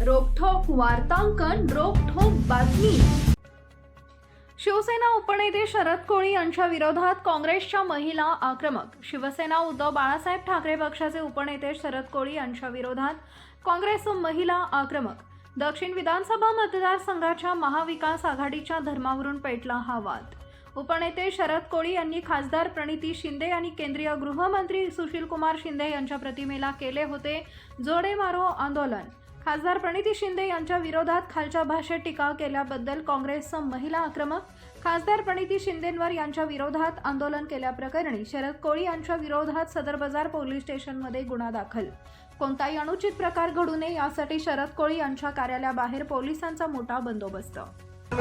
वार्तांकन रोखोक बातमी. शिवसेना उपनेते शरद कोळी यांच्या विरोधात काँग्रेसच्या महिला आक्रमक. शिवसेना उद्धव बाळासाहेब ठाकरे पक्षाचे उपनेते शरद कोळी यांच्या विरोधात काँग्रेस महिला आक्रमक. दक्षिण विधानसभा मतदारसंघाच्या महाविकास आघाडीच्या धर्मावरून पेटला हा वाद. उपनेते शरद कोळी यांनी खासदार प्रणिती शिंदे आणि केंद्रीय गृहमंत्री सुशीलकुमार शिंदे यांच्या प्रतिमेला केले होते जोडे मारो आंदोलन. खासदार प्रणिती शिंदे यांच्या विरोधात खालच्या भाषेत टीका केल्याबद्दल काँग्रेसचं महिला आक्रमक खासदार प्रणिती शिंदेंवर यांच्या विरोधात आंदोलन केल्याप्रकरणी शरद कोळी यांच्या विरोधात सदर बाजार पोलीस स्टेशनमध्ये गुन्हा दाखल. कोणताही अनुचित प्रकार घडू नये यासाठी शरद कोळी यांच्या कार्यालयाबाहेर पोलिसांचा मोठा बंदोबस्त. एक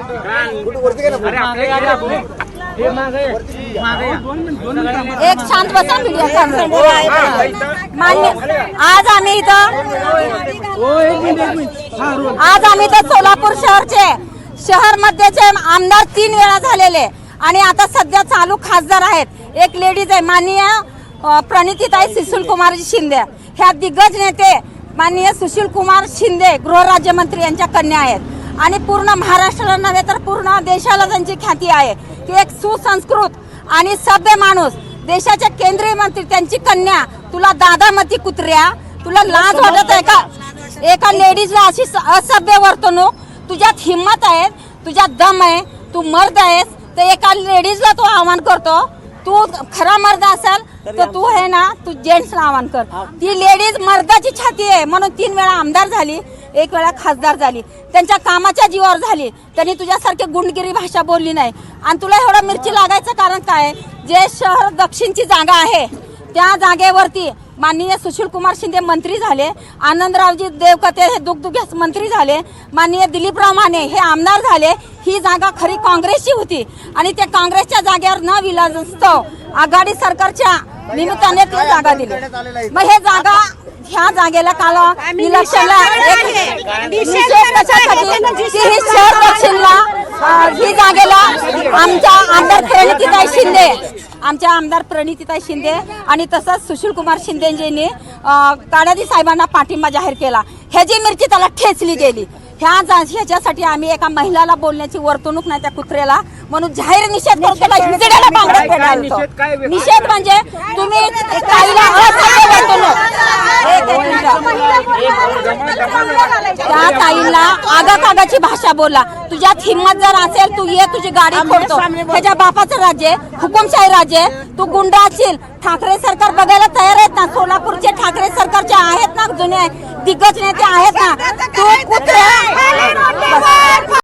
शांत बसा मीडिया मान्य आज आम्ही इथं आज आम्ही इथं सोलापूर शहरचे शहर मध्येचे आमदार तीन वेळा झालेले. आणि आता सध्या चालू खासदार आहेत. एक लेडीज आहे माननीय प्रणितीताई सुशील कुमारजी शिंदे. ह्या दिग्गज नेते माननीय सुशील कुमार शिंदे गृहराज्यमंत्री यांच्या कन्या आहेत. आणि पूर्ण महाराष्ट्राला नव्हे तर पूर्ण देशाला त्यांची ख्याती आहे. की एक सुसंस्कृत आणि सभ्य माणूस देशाच्या केंद्रीय मंत्री त्यांची कन्या तुला दादामती कुत्र्या तुला लाज वाटत आहे का? एका लेडीजला अशी असभ्य वर्तणूक तुझ्यात हिंमत आहे तुझ्यात दम आहे तू मर्द आहेस तर एका लेडीजला तू आव्हान करतो. तू खरा मर्द असाल तर तू आहे ना तू जेंट्सला आव्हान कर. ती लेडीज मर्दाची छाती आहे म्हणून तीन वेळा आमदार झाली. एक वेळा खासदार झाली. त्यांच्या कामाच्या जीवावर झाली. त्यांनी तुझ्यासारखी गुंडगिरी भाषा बोलली नाही. आणि तुला एवढं मिरची लागायचं कारण काय? जे शहर दक्षिणची जागा आहे त्या जागेवरती माननीय सुशील कुमार शिंदे मंत्री झाले आनंदरावजी देवकते हे दुगदुग्यास मंत्री झाले माननीय दिलीपराव माने हे आमदार झाले ही जागा खरी काँग्रेसची होती. आणि त्या काँग्रेसच्या जागेवर न विलाजस्तव आघाडी सरकारच्या निमित्ताने ती जागा दिली. मग हे जागा ह्या जागेला काल इलेक्शनला ही ही जागेला आमच्या आमदार प्रणितीताई शिंदे आमच्या आमदार प्रणितीताई शिंदे आणि तसंच सुशील कुमार शिंदेजींनी अं, काळादी साहेबांना पाठिंबा जाहीर केला. ह्याची मिरची त्याला ठेचली गेली. ह्या ह्याच्यासाठी आम्ही एका महिलाला बोलण्याची वर्तणूक नाही त्या कुत्र्याला. म्हणून जाहीर निषेध त्याला होतं. निषेध म्हणजे तुम्ही. त्या ताईला आगा कागाची भाषा बोला. तुझ्यात हिंमत जर असेल तू ये तुझी गाडी फोडतो त्याच्या बापाचं राज्य आहे, हुकुमशाही राज्य आहे. तू गुंडा असशील. ठाकरे सरकार बघायला तयार आहेत ना? सोलापूरचे ठाकरे जुने दिग्गज नेते आहेत ना तू कुठे